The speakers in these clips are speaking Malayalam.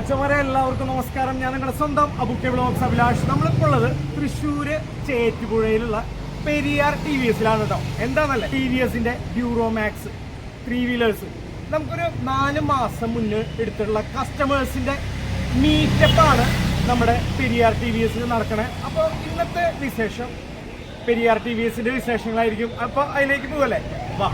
മച്ചന്മാരെ എല്ലാവർക്കും നമസ്കാരം. ഞാൻ നിങ്ങളുടെ സ്വന്തം അബുക്കെ ബ്ലോഗ്സ് അഭിലാഷ്. നമ്മളിപ്പോൾ ഉള്ളത് തൃശ്ശൂര് ചേറ്റുപുഴയിലുള്ള പെരിയാർ ടി വി എസിലാണ് കേട്ടോ എന്താണെന്നല്ലേ ടി വി എസിന്റെ ഡ്യൂറോമാക്സ് ത്രീ വീലേഴ്സ് നമുക്കൊരു നാല് മാസം മുന്നേ എടുത്തിട്ടുള്ള കസ്റ്റമേഴ്സിന്റെ മീറ്റപ്പാണ് നമ്മുടെ പെരിയാർ ടി വി എസിൽ നടക്കണേ. അപ്പോൾ ഇന്നത്തെ വിശേഷം പെരിയാർ ടി വി എസിന്റെ വിശേഷങ്ങളായിരിക്കും. അപ്പോൾ അതിലേക്ക് പോകല്ലേ വാ.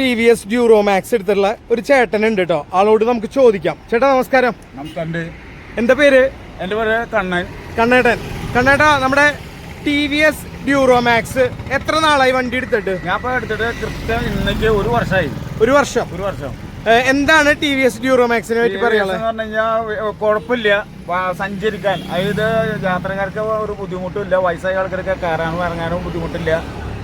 T V S Duro Max എടുത്തിട്ടുള്ള ഒരു ചേട്ടൻ ഉണ്ട് കേട്ടോ ആളോട് നമുക്ക് ചോദിക്കാം. ചേട്ടാ നമസ്കാരം. നമസ്കാരം എന്താ പേര്? എന്റെ പേര് കണ്ണൻ. കണ്ണേട്ടൻ. കണ്ണേട്ടാ നമ്മുടെ T V S Duro Max എത്ര നാളായി വണ്ടി എടുത്തിട്ട്? ഞാൻ എടുത്തിട്ട് കൃത്യം ഇന്നേക്ക് ഒരു വർഷമായി ഒരു വർഷം. ഒരു വർഷം. എന്താണ് ടി വി എസ് ഡ്യൂറോ മാക്സിനെ പറ്റി പറയാനുള്ളത്? കുഴപ്പമില്ല സഞ്ചരിക്കാൻ. അതായത് യാത്രക്കാർക്ക് ഒരു ബുദ്ധിമുട്ടില്ല വയസ്സായ ആൾക്കാർക്ക് കയറാനും ഇറങ്ങാനും ബുദ്ധിമുട്ടില്ല.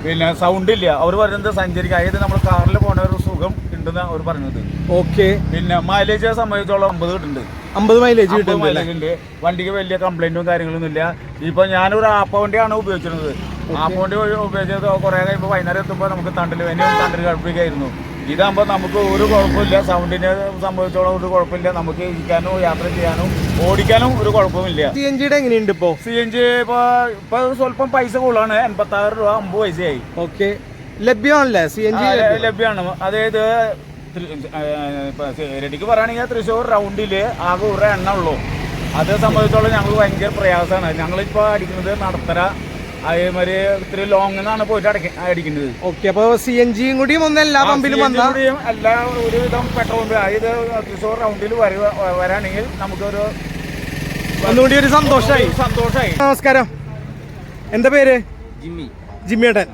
പിന്നെ സൗണ്ട് ഇല്ല. അവർ പറയുന്നത് സഞ്ചരിക്കുക അതായത് നമ്മൾ കാറിൽ പോണ ഒരു സുഖം ഉണ്ടെന്ന് അവർ പറഞ്ഞത് ഓക്കെ പിന്നെ മൈലേജ് സംബന്ധിച്ചോളം അമ്പത് കിട്ടുന്നുണ്ട്. അമ്പത് മൈലേജ് കിട്ടും മൈലേജ് ഉണ്ട്. വണ്ടിക്ക് വലിയ കംപ്ലൈന്റും കാര്യങ്ങളൊന്നും ഇല്ല ഇപ്പൊ ഞാനൊരു ആപ്പ വണ്ടിയാണ് ഉപയോഗിച്ചിരുന്നത്. ആപ്പ വണ്ടി ഉപ- ഉപയോഗിച്ചത് കുറെ കഴിയുമ്പോൾ വൈകുന്നേരം എത്തുമ്പോൾ നമുക്ക് തണ്ടൽ വേണ്ടി തണ്ടൽ കടുപ്പിക്കായിരുന്നു ഇതാകുമ്പോൾ നമുക്ക് ഒരു കുഴപ്പമില്ല. സൗണ്ടിനെ സംബന്ധിച്ചോളം ഒരു കുഴപ്പമില്ല. നമുക്ക് ഇരിക്കാനോ യാത്ര ചെയ്യാനോ ഓടിക്കാനും ഒരു കുഴപ്പമില്ല. സി എൻ ജിയുടെ എങ്ങനെയുണ്ട് ഇപ്പോ? സി എൻ ജി ഇപ്പൊ ഇപ്പൊ സ്വല്പം പൈസ കൂടുതലാണ്. എൺപത്തി ആറ് രൂപ അമ്പത് പൈസയായി. ഓക്കെ. ലഭ്യമാണല്ലേ? സി എൻ ജി ലഭ്യമാണ്. അതായത് റെഡിക്ക് പറയുകയാണെങ്കിൽ തൃശ്ശൂർ റൗണ്ടിൽ ആകെ ഒരു എണ്ണ ഉള്ളൂ. അത് സംബന്ധിച്ചോളം ഞങ്ങൾ ഭയങ്കര പ്രയാസമാണ്. ഞങ്ങളിപ്പോ അടിക്കുന്നത് നടത്തര അതേമാതിരി ഇത്തിരി ലോങ് നിന്നാണ് പോയിട്ട് അടക്ക അടിക്കുന്നത്. ഓക്കെ അപ്പൊ സി എൻ ജിയും കൂടിയും ഒന്ന് എല്ലാ പമ്പിലും വന്നാ? CNG എല്ലാ ഒരുവിധം പെട്രോൾ പമ്പ് അതായത് തൃശ്ശൂർ റൗണ്ടിൽ വരുക വരാണെങ്കിൽ നമുക്കൊരു ഒന്നുകൂടി ഒരു സന്തോഷമായി സന്തോഷമായി നമസ്കാരം. എന്താ പേര്? ജിമ്മി. ജിമ്മിയേട്ടൻ.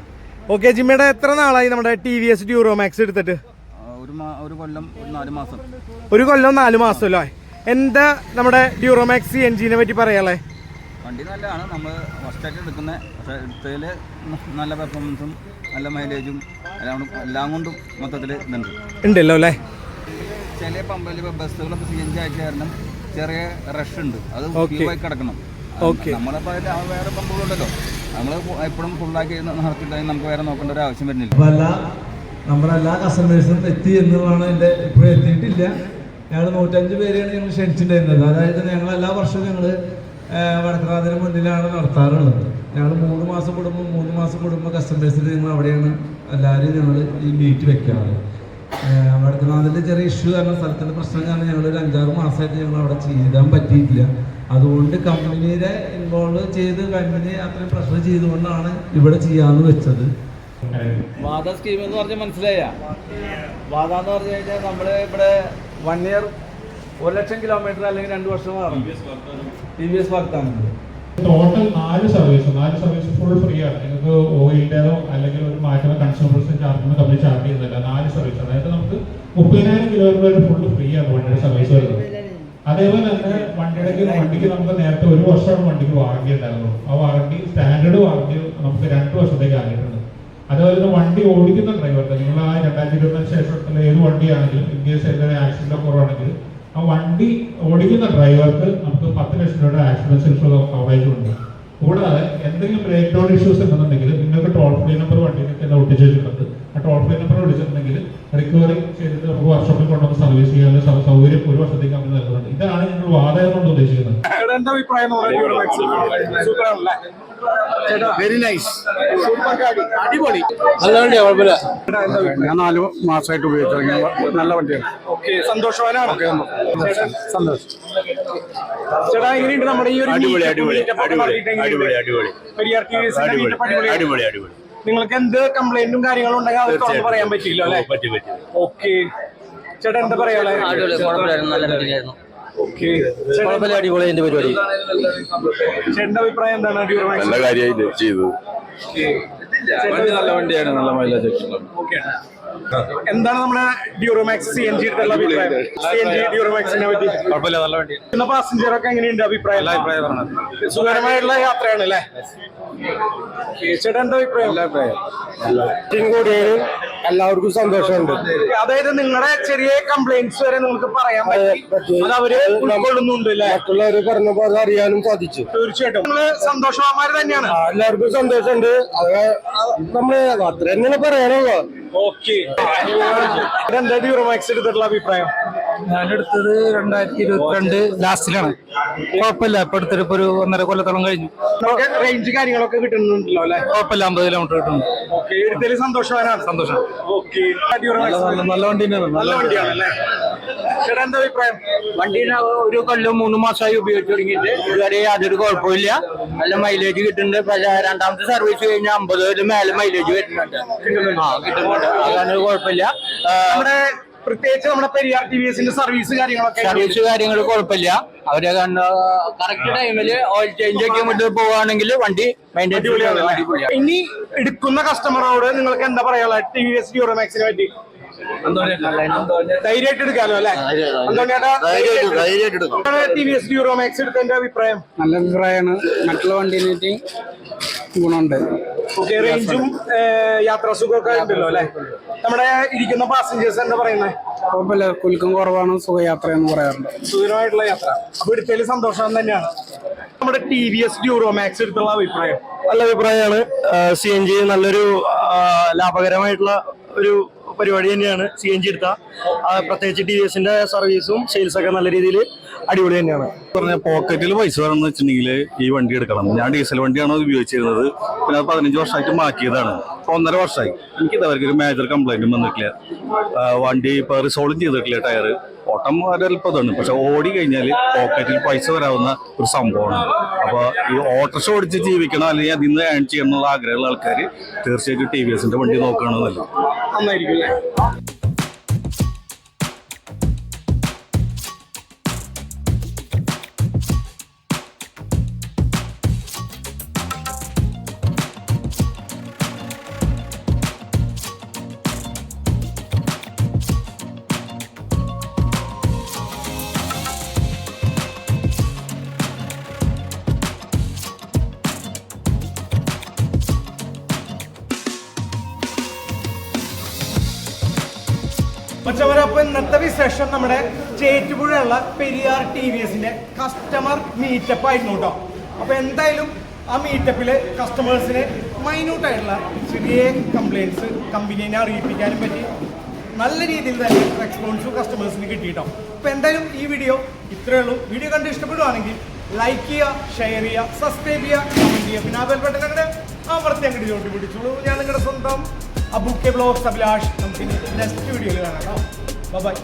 ഓക്കെ ജിമ്മിയുടെ എത്ര നാളായി നമ്മുടെ T V S Duro Max എടുത്തിട്ട് ഒരു ഒരു കൊല്ലം നാലു മാസം. ഒരു കൊല്ലം നാല് മാസം അല്ലേ എന്താ നമ്മുടെ ഡ്യൂറോമാക്സ് എൻജിനെ പറ്റി പറയാളെ വണ്ടി നല്ലതാണ്. നമ്മൾ ഫസ്റ്റായിട്ട് എടുക്കുന്ന പക്ഷേ എടുത്തതിൽ നല്ല പെർഫോമൻസും നല്ല മൈലേജും എല്ലാം കൊണ്ടും എല്ലാം കൊണ്ടും മൊത്തത്തിൽ ഇതുണ്ട്. ഉണ്ടല്ലോ അല്ലേ? ചില പമ്പിൽ ഇപ്പോൾ ബസ്സുകളൊക്കെ സി എൻ ജി ആയിട്ട് കാരണം ചെറിയ റഷ് ഉണ്ട്. അത് Okay. കിടക്കണം. നമ്മളിപ്പോൾ അതിൽ വേറെ പമ്പുകളുണ്ടല്ലോ. നമ്മൾ എപ്പോഴും ഫുള്ളാക്കി നടത്തിയിട്ടുണ്ടെങ്കിൽ നമുക്ക് വേറെ നോക്കേണ്ട ഒരു ആവശ്യം വരുന്നില്ല. നമ്മുടെ എല്ലാ കസ്റ്റമേഴ്സും എത്തി എന്നുള്ളതാണ് എന്റെ ഇപ്പോഴും എത്തിയിട്ടില്ല. ഞങ്ങൾ നൂറ്റഞ്ച് പേരെയാണ് ഞങ്ങൾ ക്ഷണിച്ചിട്ടുണ്ടായിരുന്നത്. അതായത് ഞങ്ങൾ എല്ലാ വർഷവും ഞങ്ങൾ വടക്കനാഥിന് മുന്നിലാണ് നടത്താറുള്ളത്. ഞങ്ങൾ മൂന്ന് മാസം കൂടുമ്പോൾ മൂന്ന് മാസം കൂടുമ്പോൾ കസ്റ്റമേഴ്സിന് ഞങ്ങൾ അവിടെയാണ് എല്ലാവരും ഞങ്ങൾ ഈ മീറ്റ് വെക്കാറ്. വടക്കനാഥിന്റെ ചെറിയ ഇഷ്യൂ കാരണം സ്ഥലത്തിന്റെ പ്രശ്നം കാരണം ഞങ്ങൾ ഒരു അഞ്ചാറ് മാസമായിട്ട് ഞങ്ങൾ അവിടെ ചെയ്യാൻ പറ്റിയിട്ടില്ല. അതുകൊണ്ട് കമ്പനിയുടെ ഇൻവോൾവ് ചെയ്ത് കമ്പനി അത്രയും പ്രഷർ ചെയ്തുകൊണ്ടാണ് ഇവിടെ ചെയ്യാമെന്ന് വെച്ചത്. വാദ സ്കീം എന്ന് പറഞ്ഞാൽ മനസ്സിലായ? വാദ എന്ന് പറഞ്ഞു കഴിഞ്ഞാൽ നമ്മൾ ഇവിടെ വൺ ഇയർ ഒരു ലക്ഷം കിലോമീറ്റർ അല്ലെങ്കിൽ രണ്ട് വർഷം ടി വി എസ് വാഗ്ദാനം ടോട്ടൽ നാല് സർവീസ് നാല് സർവീസ് ഫുൾ ഫ്രീ ആണ്. നിങ്ങൾക്ക് ഓയിലിന്റെതോ അല്ലെങ്കിൽ ഒരു മാറ്റുന്ന കൺസ്യൂമേഴ്സ് ചാർജ് കമ്പനി ചാർജ് ചെയ്യുന്നില്ല. നാല് സർവീസ് അതായത് നമുക്ക് മുപ്പതിനായിരം കിലോമീറ്റർ വരെ ഫുൾ ഫ്രീ ആണ് വണ്ടിയുടെ സർവീസ് വരുന്നത്. അതേപോലെ തന്നെ വണ്ടിയുടെ വണ്ടിക്ക് നമുക്ക് നേരത്തെ ഒരു വർഷമാണ് വണ്ടിക്ക് വാറണ്ടി ഉണ്ടായിരുന്നു ആ വാറണ്ടി സ്റ്റാൻഡേർഡ് വാറണ്ടി നമുക്ക് രണ്ട് വർഷത്തേക്ക് ആയിട്ടുണ്ട് അതുപോലെ തന്നെ വണ്ടി ഓടിക്കുന്ന ഡ്രൈവർക്ക് നിങ്ങൾ ആ രണ്ടായിരത്തി ഇരുപത്തിനു ശേഷം ഏത് വണ്ടിയാണെങ്കിലും ഇൻ കേസ് എന്തെങ്കിലും ആക്സിഡന്റ് കുറവാണെങ്കിൽ ആ വണ്ടി ഓടിക്കുന്ന ഡ്രൈവർക്ക് നമുക്ക് പത്ത് ലക്ഷം രൂപയുടെ ആക്സിഡൻസ് ഇൻഷുറൻസ് കവറേജ് ഉണ്ട് കൂടാതെ എന്തെങ്കിലും ബ്രേക്ക് ഡൗൺ ഇഷ്യൂസ് ഉണ്ടെന്നുണ്ടെങ്കിൽ നിങ്ങൾക്ക് ടോൾ ഫ്രീ നമ്പർ വണ്ടിയിൽ തന്നെ ഒട്ടിച്ചിട്ടുണ്ട് ടോൾ ഫ്രീ നമ്പർ വിളിച്ചിട്ടുണ്ടെങ്കിൽ റിക്കവറി ചെയ്തിട്ട് നമുക്ക് വർക്ക്ഷോപ്പിൽ കൊണ്ടുവന്ന് സർവീസ് ചെയ്യാനുള്ള സൗകര്യം ഒരു വർഷത്തേക്ക് നമ്മൾ നൽകുന്നുണ്ട്. ഇതാണ് ഞങ്ങൾ വാടക കൊണ്ട് ഉദ്ദേശിക്കുന്നത്. എന്താ അഭിപ്രായം വെരി നൈസ് അടിപൊളി ഞാൻ നാല് മാസമായിട്ട് ഉപയോഗിച്ചു. നല്ല വണ്ടിയാണ്. ഓക്കെ സന്തോഷവാനാണ്. സന്തോഷം. ചേട്ടാ എങ്ങനെയുണ്ട് നമ്മുടെ ഈ ഒരു അടിപൊളി അടിപൊളി അടിപൊളി അടിപൊളി അടിപൊളി. അടിപൊളി അടിപൊളി. നിങ്ങൾക്ക് എന്ത് കംപ്ലൈന്റും കാര്യങ്ങളും ഉണ്ടെങ്കിൽ അത് തുറന്ന് പറയാൻ പറ്റില്ല അല്ലെ? ഓക്കെ ചേട്ടാ എന്താ പറയാ? അടിപൊളി നല്ല മീറ്റിംഗ് ആയിരുന്നു ഓക്കെ അടിപൊളി എന്റെ പരിപാടി. ചേട്ടന്റെ അഭിപ്രായം എന്താണ്? അടിപൊളി നല്ല ചെയ്തു. നല്ല വണ്ടിയാണ് നല്ല മൈലേജ് എന്താണ് നമ്മുടെ ഡ്യൂറോമാക്സ് സി എൻ ജി അഭിപ്രായം? സി എൻ ജി ഡ്യൂറോമാക്സിനെ പറ്റി. കുഴപ്പമില്ല നല്ല വണ്ടി. ഇന്ന് പാസഞ്ചർ ഒക്കെ എങ്ങനെയുണ്ട് അഭിപ്രായം? സുഖകരമായിട്ടുള്ള യാത്രയാണ് അല്ലേ? ചേട്ടാ എന്താ അഭിപ്രായം? കൂടിയാണ് എല്ലാവർക്കും സന്തോഷമുണ്ട്. അതായത് നിങ്ങളുടെ ചെറിയ കംപ്ലൈന്റ്സ് വരെ നിങ്ങൾക്ക് പറയാൻ പറ്റി. അവർ ഉൾക്കൊള്ളുന്നുണ്ട് മറ്റുള്ളവർ പറഞ്ഞപ്പോൾ അത് അറിയാനും സാധിച്ചു. തീർച്ചയായിട്ടും. നിങ്ങൾ സന്തോഷവാന്മാര് തന്നെയാണ്. എല്ലാവർക്കും സന്തോഷമുണ്ട്. അത് നമ്മൾ അത്ര തന്നെയാണ് പറയാനുള്ളത് ഓക്കെ. എന്താ ഡ്യൂറോമാക്സ് എടുത്തിട്ടുള്ള അഭിപ്രായം? ഞാനെടുത്തത് രണ്ടായിരത്തി ഇരുപത്തിരണ്ട് ലാസ്റ്റിലാണ്. കുഴപ്പമില്ല ഇപ്പൊ എടുത്തിട്ട് ഇപ്പൊ ഒരു ഒന്നര കൊല്ലത്തോളം കഴിഞ്ഞു. റേഞ്ച് കാര്യങ്ങളൊക്കെ കിട്ടുന്നുണ്ടല്ലോ അല്ലെ? കുഴപ്പമില്ല അമ്പത് കിലോമീറ്റർ കിട്ടുന്നു സന്തോഷം സന്തോഷം. ഓക്കെ നല്ല വണ്ടി നല്ല വണ്ടിയാണ് ചേട്ടാ എന്താ അഭിപ്രായം? വണ്ടിന് ഒരു കൊല്ലം മൂന്ന് മാസമായി ഉപയോഗിച്ച് തുടങ്ങിയിട്ട് ഇതുവരെ യാതൊരു കുഴപ്പമില്ല നല്ല മൈലേജ് കിട്ടുന്നുണ്ട്. പക്ഷേ രണ്ടാമത്തെ സർവീസ് കഴിഞ്ഞാൽ അമ്പത് മേലെ മൈലേജ് വരുന്നുണ്ട്. ആ കിട്ടുന്നുണ്ട്. അതാണ് കുഴപ്പമില്ല. നമ്മുടെ പ്രത്യേകിച്ച് നമ്മുടെ പെരിയാർ ടി വി എസിന്റെ സർവീസ് കാര്യങ്ങളൊക്കെ സർവീസ് കാര്യങ്ങൾ കുഴപ്പമില്ല. അവരെ കറക്റ്റ് ടൈമിൽ ഓയിൽ ചേഞ്ച് ഒക്കെ മുന്നോട്ട് പോവുകയാണെങ്കിൽ വണ്ടി ഇനി എടുക്കുന്ന കസ്റ്റമറോട് നിങ്ങൾക്ക് എന്താ പറയാനുള്ള ടി വി എസ് ഡ്യൂറോമാക്സിനെ പറ്റി. ധൈര്യമായിട്ട് എടുക്കാലോ അല്ലെ? ടി വി എസ് ഡ്യൂറോമാക്സ് എടുത്തതിന്റെ അഭിപ്രായം? നല്ല അഭിപ്രായമാണ്. മറ്റുള്ള വണ്ടിനെ ഗുണമുണ്ട്. ഓക്കെ റേഞ്ചും യാത്രാ സുഖമൊക്കെ ഉണ്ടല്ലോ അല്ലെ? നമ്മുടെ ഇരിക്കുന്ന പാസഞ്ചേഴ്സ് എന്താ പറയുന്നത്? കുഴപ്പമില്ല. കുലുക്കം കുറവാണ് സുഖയാത്ര എന്ന് പറയാറുണ്ട്. സുഖമായിട്ടുള്ള യാത്ര. അപ്പൊ എടുത്തതിൽ സന്തോഷം തന്നെയാണ്. നമ്മുടെ ടി വി എസ് ഡ്യൂറോമാക്സ് എടുത്തുള്ള അഭിപ്രായം. നല്ല അഭിപ്രായമാണ്. സി എൻ ജി നല്ലൊരു ലാഭകരമായിട്ടുള്ള ഒരു പരിപാടി തന്നെയാണ് സി എൻ ജി എടുത്ത. പ്രത്യേകിച്ച് ടി വി എസിന്റെ സർവീസും സെയിൽസ് ഒക്കെ നല്ല രീതിയിൽ അടിപൊളി തന്നെയാണ്. പറഞ്ഞ പോക്കറ്റിൽ പൈസ വേണമെന്ന് വെച്ചിട്ടുണ്ടെങ്കിൽ ഈ വണ്ടി എടുക്കണം. ഞാൻ ഡീസൽ വണ്ടിയാണ് ഉപയോഗിച്ചിരുന്നത്? പിന്നെ അത് പതിനഞ്ച് വർഷമായിട്ട് മാറ്റിയതാണ്. ഒന്നര വർഷമായി. എനിക്ക് ഇതവർക്ക് ഒരു മേജർ കംപ്ലൈന്റും വന്നിട്ടില്ല. വണ്ടി ഇപ്പൊ റിസോൾവ് ചെയ്തിട്ടില്ല ടയർ ഓട്ടം ഒരൽപ്പതാണ് പക്ഷെ ഓടി കഴിഞ്ഞാൽ പോക്കറ്റിൽ പൈസ വരാവുന്ന ഒരു സംഭവമാണ്. അപ്പൊ ഈ ഓട്ടോറിക്ഷ ഓടിച്ച് ജീവിക്കണം അല്ലെങ്കിൽ അതിൽ നിന്ന് ഏൺ ചെയ്യണം എന്നുള്ള ആഗ്രഹമുള്ള ആൾക്കാർ തീർച്ചയായിട്ടും ടി വി എസിന്റെ വണ്ടി നോക്കുകയാണെന്നല്ല നന്നായിരിക്കും അല്ലേ മച്ചവരപ്പൊ ഇന്നത്തെ വിശേഷം നമ്മുടെ ചേറ്റുപുഴയുള്ള പെരിയാർ ടി വി എസിന്റെ കസ്റ്റമർ മീറ്റപ്പ് ആയിരുന്നു കേട്ടോ. അപ്പൊ എന്തായാലും ആ മീറ്റപ്പിൽ കസ്റ്റമേഴ്സിന് മൈന്യൂട്ട് ആയിട്ടുള്ള ചെറിയ കംപ്ലയിൻസ് കമ്പനീനെ അറിയിപ്പിക്കാനും പറ്റി നല്ല രീതിയിൽ തന്നെ റെസ്പോൺസ് കസ്റ്റമേഴ്സിന് കിട്ടിയിട്ടോ അപ്പൊ എന്തായാലും ഈ വീഡിയോ ഇത്രയേ ഉള്ളൂ. വീഡിയോ കണ്ട് ഇഷ്ടപ്പെടുവാണെങ്കിൽ ലൈക്ക് ചെയ്യുക ഷെയർ ചെയ്യുക സബ്സ്ക്രൈബ് ചെയ്യുക കമന്റ് ചെയ്യുക. പിന്നെ ആ ബെൽ ബട്ടൺ അങ്ങോട്ട് അമർത്തി അങ്ങോട്ട് ചോട്ടി പിടിച്ചോളൂ. ഞാൻ നിങ്ങളുടെ സ്വന്തം അബുക്കെ ബ്ലോഗ്സ് അഭിലാഷ്. നമുക്ക് നെക്സ്റ്റ് വീഡിയോയിൽ കാണാം കേട്ടോ. ബൈ